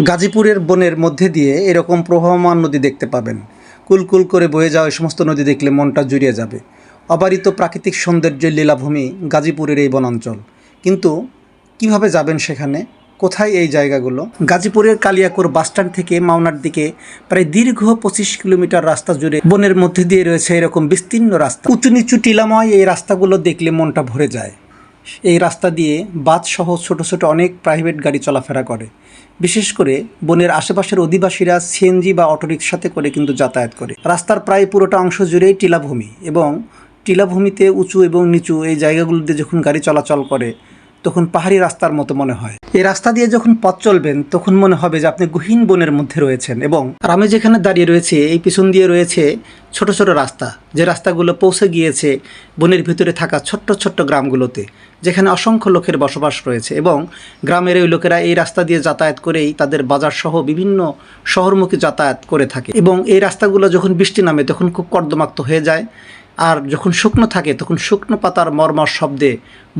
গাজীপুরের বনের মধ্যে দিয়ে এরকম প্রবাহমান নদী দেখতে পাবেন। কুলকুল করে বয়ে যাওয়া এই সমস্ত নদী দেখলে মনটা জুড়িয়ে যাবে। অবারিত প্রাকৃতিক সৌন্দর্যের লীলাভূমি গাজীপুরের এই বনাঞ্চল। কিন্তু কীভাবে যাবেন সেখানে? কোথায় এই জায়গাগুলো? গাজীপুরের কালিয়াকুর বাসস্ট্যান্ড থেকে মাওনার দিকে প্রায় দীর্ঘ পঁচিশ কিলোমিটার রাস্তা জুড়ে বনের মধ্যে দিয়ে রয়েছে এরকম বিস্তীর্ণ রাস্তা। উঁচু নিচু টিলাময় এই রাস্তাগুলো দেখলে মনটা ভরে যায়। এই রাস্তা দিয়ে বাস সহ ছোট ছোট অনেক প্রাইভেট গাড়ি চলাফেরা করে। বিশেষ করে বনের আশেপাশের অধিবাসীরা সিএনজি বা অটোরিকশাতে করে কিন্তু যাতায়াত করে। রাস্তার প্রায় পুরোটা অংশ জুড়েই টিলাভূমি এবং টিলাভূমিতে উঁচু এবং নিচু এই জায়গাগুলোতে যখন গাড়ি চলাচল করে তখন পাহাড়ি রাস্তার মতো মনে হয়। এই রাস্তা দিয়ে যখন পথ চলবেন, তখন মনে হবে যে আপনি গহীন বনের মধ্যে রয়েছেন এবং আর আমি যেখানে দাঁড়িয়ে রয়েছে, এই পিছন দিয়ে রয়েছে ছোট ছোট রাস্তা। যে রাস্তাগুলো পৌঁছে গিয়েছে বনের ভিতরে থাকা ছোট্ট ছোট্ট গ্রামগুলোতে, যেখানে অসংখ্য লোকের বসবাস রয়েছে এবং গ্রামের ওই লোকেরা এই রাস্তা দিয়ে যাতায়াত করেই তাদের বাজার সহ বিভিন্ন শহরমুখী যাতায়াত করে থাকে এবং এই রাস্তাগুলো যখন বৃষ্টি নামে, তখন খুব কর্দমাক্ত হয়ে যায়। আর যখন শুকনো থাকে, তখন শুকনো পাতার মর্মর শব্দে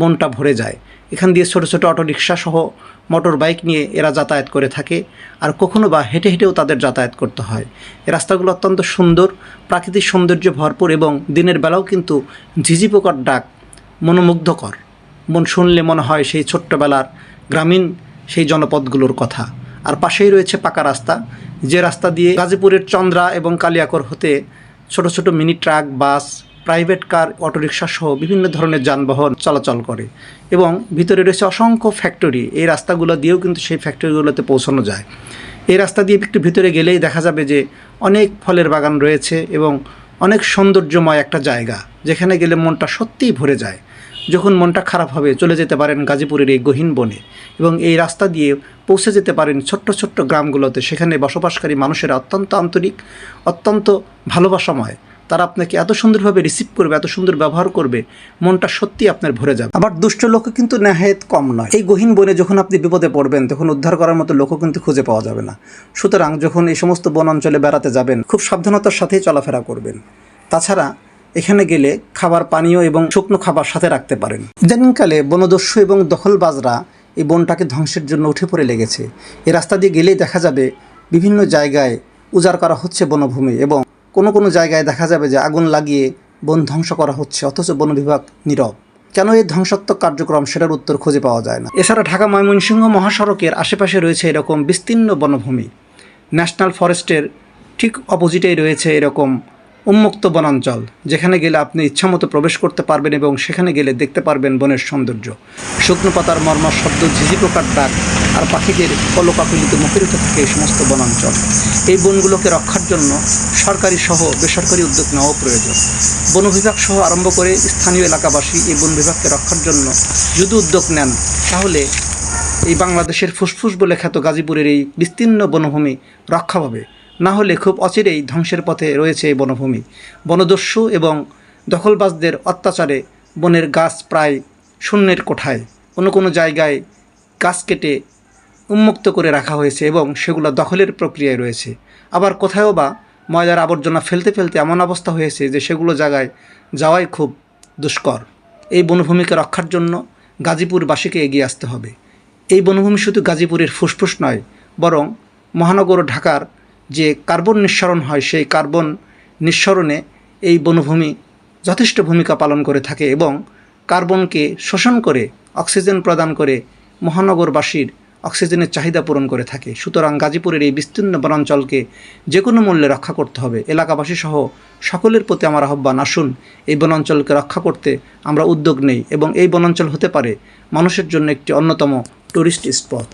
মনটা ভরে যায়। এখান দিয়ে ছোটো ছোটো অটোরিকশা সহ মোটর বাইক নিয়ে এরা যাতায়াত করে থাকে আর কখনো বা হেঁটে হেঁটেও তাদের যাতায়াত করতে হয়। এই রাস্তাগুলো অত্যন্ত সুন্দর, প্রাকৃতিক সৌন্দর্য ভরপুর এবং দিনের বেলাও কিন্তু ঝিঝি পোকার ডাক মনোমুগ্ধকর। মন শুনলে মনে হয় সেই ছোট্টবেলার গ্রামীণ সেই জনপদগুলোর কথা। আর পাশেই রয়েছে পাকা রাস্তা, যে রাস্তা দিয়ে গাজীপুরের চন্দ্রা এবং কালিয়াকর হতে ছোট ছোট mini truck, bus private car, auto rickshaw সহ বিভিন্ন ধরনের যানবাহন চলাচল করে এবং ভিতরে রয়েছে অসংখ্য ফ্যাক্টরি। এই রাস্তাগুলো দিয়েও কিন্তু সেই ফ্যাক্টরিগুলোতে পৌঁছানো যায়। এই রাস্তা দিয়ে একটু ভিতরে গেলেই দেখা যাবে যে অনেক ফলের বাগান রয়েছে এবং অনেক সৌন্দর্যময় একটা জায়গা, যেখানে গেলে মনটা সত্যিই ভরে যায়। যখন মনটা খারাপ হবে, চলে যেতে পারেন গাজীপুরের এই গহীন বনে এবং এই রাস্তা দিয়ে পৌঁছে যেতে পারেন ছোট্ট ছোট্ট গ্রামগুলোতে, সেখানে বসবাসকারী মানুষেরা অত্যন্ত আন্তরিক, অত্যন্ত ভালোবাসাময় তারা আপনাকে এত সুন্দরভাবে রিসিভ করবে, এত সুন্দর ব্যবহার করবে, মনটা সত্যি আপনার ভরে যাবে। আবার দুষ্ট লোক কিন্তু নেহায়েত কম নয়। এই গহীন বনে যখন আপনি বিপদে পড়বেন, তখন উদ্ধার করার মতো লোকও কিন্তু খুঁজে পাওয়া যাবে না। সুতরাং যখন এই সমস্ত বন অঞ্চলে বেড়াতে যাবেন, খুব সাবধানতার সাথেই চলাফেরা করবেন। তাছাড়া এখানে গেলে খাবার পানীয় এবং শুকনো খাবার সাথে রাখতে পারেন। ইদানিংকালে বনদস্যু এবং দখলবাজরা এই বনটাকে ধ্বংসের জন্য উঠে পড়ে লেগেছে। এই রাস্তা দিয়ে গেলেই দেখা যাবে বিভিন্ন জায়গায় উজাড় করা হচ্ছে বনভূমি এবং কোনো কোনো জায়গায় দেখা যাবে যে আগুন লাগিয়ে বন ধ্বংস করা হচ্ছে, অথচ বন বিভাগ নীরব। কেন এই ধ্বংসাত্মক কার্যক্রম সেটার উত্তর খুঁজে পাওয়া যায় না? এছাড়া ঢাকা ময়মনসিংহ মহাসড়কের আশেপাশে রয়েছে এরকম বিস্তীর্ণ বনভূমি। ন্যাশনাল ফরেস্টের ঠিক অপোজিটেই রয়েছে এরকম উন্মুক্ত বনাঞ্চল, যেখানে গেলে আপনি ইচ্ছামতো প্রবেশ করতে পারবেন এবং সেখানে গেলে দেখতে পারবেন বনের সৌন্দর্য। শুকনো পাতার মর্মর শব্দ, ঝিঝি পোকার ডাক আর পাখিদের কলকাকুলিতে মুখরিত থাকে এই সমস্ত বনাঞ্চল। এই বনগুলোকে রক্ষার জন্য সরকারি সহ বেসরকারি উদ্যোগ নেওয়া প্রয়োজন। বন বিভাগ সহ আরম্ভ করে স্থানীয় এলাকাবাসী এই বন বিভাগকে রক্ষার জন্য যদি উদ্যোগ নেন, তাহলে এই বাংলাদেশের ফুসফুস বলে খ্যাত গাজীপুরের এই বিস্তীর্ণ বনভূমি রক্ষা পাবে। না হলে খুব অচিরেই ধ্বংসের পথে রয়েছে এই বনভূমি। বনদস্যু এবং দখলবাজদের অত্যাচারে বনের গাছ প্রায় শূন্যের কোঠায়। কোনো কোনো জায়গায় গাছ কেটে উন্মুক্ত করে রাখা হয়েছে এবং সেগুলো দখলের প্রক্রিয়ায় রয়েছে। আবার কোথাও বা ময়লার আবর্জনা ফেলতে ফেলতে এমন অবস্থা হয়েছে যে সেগুলো জায়গায় যাওয়াই খুব দুষ্কর। এই বনভূমিকে রক্ষার জন্য গাজীপুরবাসীকে এগিয়ে আসতে হবে। এই বনভূমি শুধু গাজীপুরের ফুসফুস নয়, বরং মহানগর ঢাকার যে কার্বন নিঃসরণ হয়, সেই কার্বন নিঃসরণে এই বনভূমি যথেষ্ট ভূমিকা পালন করে থাকে এবং কার্বনকে শোষণ করে, অক্সিজেন প্রদান করে মহানগরবাসীর অক্সিজেনের চাহিদা পূরণ করে থাকে। সুতরাং গাজীপুরের এই বিস্তীর্ণ বনাঞ্চলকে যে কোনো মূল্যে রক্ষা করতে হবে। এলাকাবাসী সহ সকলের প্রতি আমার আহ্বান, আসুন এই বনাঞ্চলকে রক্ষা করতে আমরা উদ্যোগ নেই এবং এই বনাঞ্চল হতে পারে মানুষের জন্য একটি অন্যতম টুরিস্ট স্পট